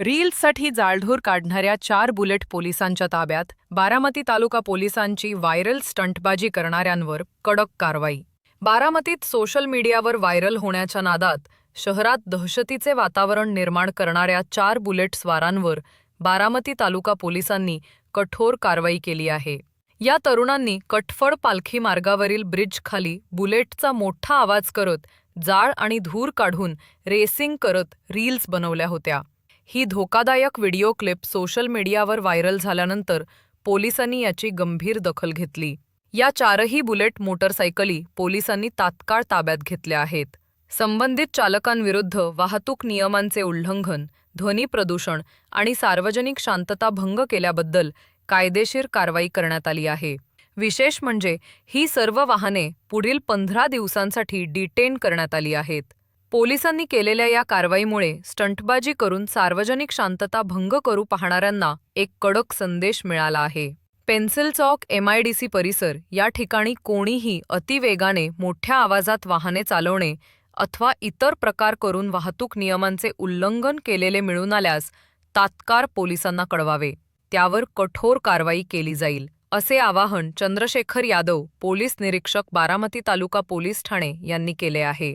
रील्ससाठी जाळधूर काढणाऱ्या चार बुलेट पोलिसांच्या ताब्यात बारामती तालुका पोलिसांची व्हायरल स्टंटबाजी करणाऱ्यांवर कडक कारवाई. बारामतीत सोशल मीडियावर व्हायरल होण्याच्या नादात शहरात दहशतीचे वातावरण निर्माण करणाऱ्या चार बुलेट स्वारांवर बारामती तालुका पोलिसांनी कठोर कारवाई केली आहे. या तरुणांनी कठफड पालखी मार्गावरील ब्रिजखाली बुलेटचा मोठा आवाज करत जाळ आणि धूर काढून रेसिंग करत रील्स बनवल्या होत्या. ही धोकादायक व्हिडिओ क्लिप सोशल मीडियावर व्हायरल झाल्यानंतर पोलिसांनी याची गंभीर दखल घेतली. या चारही बुलेट मोटरसायकली पोलिसांनी तात्काळ ताब्यात घेतल्या आहेत. संबंधित चालकांविरुद्ध वाहतूक नियमांचे उल्लंघन ध्वनी प्रदूषण आणि सार्वजनिक शांतता भंग केल्याबद्दल कायदेशीर कारवाई करण्यात आली आहे. विशेष म्हणजे ही सर्व वाहने पुढील पंधरा दिवसांसाठी डिटेन करण्यात आली आहेत. पोलिसांनी केलेल्या या कारवाईमुळे स्टंटबाजी करून सार्वजनिक शांतता भंग करू पाहणाऱ्यांना एक कडक संदेश मिळाला आहे. पेन्सिल चौक एमआयडीसी परिसर या ठिकाणी कोणीही अतिवेगाने मोठ्या आवाजात वाहने चालवणे अथवा इतर प्रकार करून वाहतूक नियमांचे उल्लंघन केलेले मिळून आल्यास तात्काळ पोलिसांना कळवावे. त्यावर कठोर कारवाई केली जाईल असे आवाहन चंद्रशेखर यादव पोलीस निरीक्षक बारामती तालुका पोलीस ठाणे यांनी केले आहे.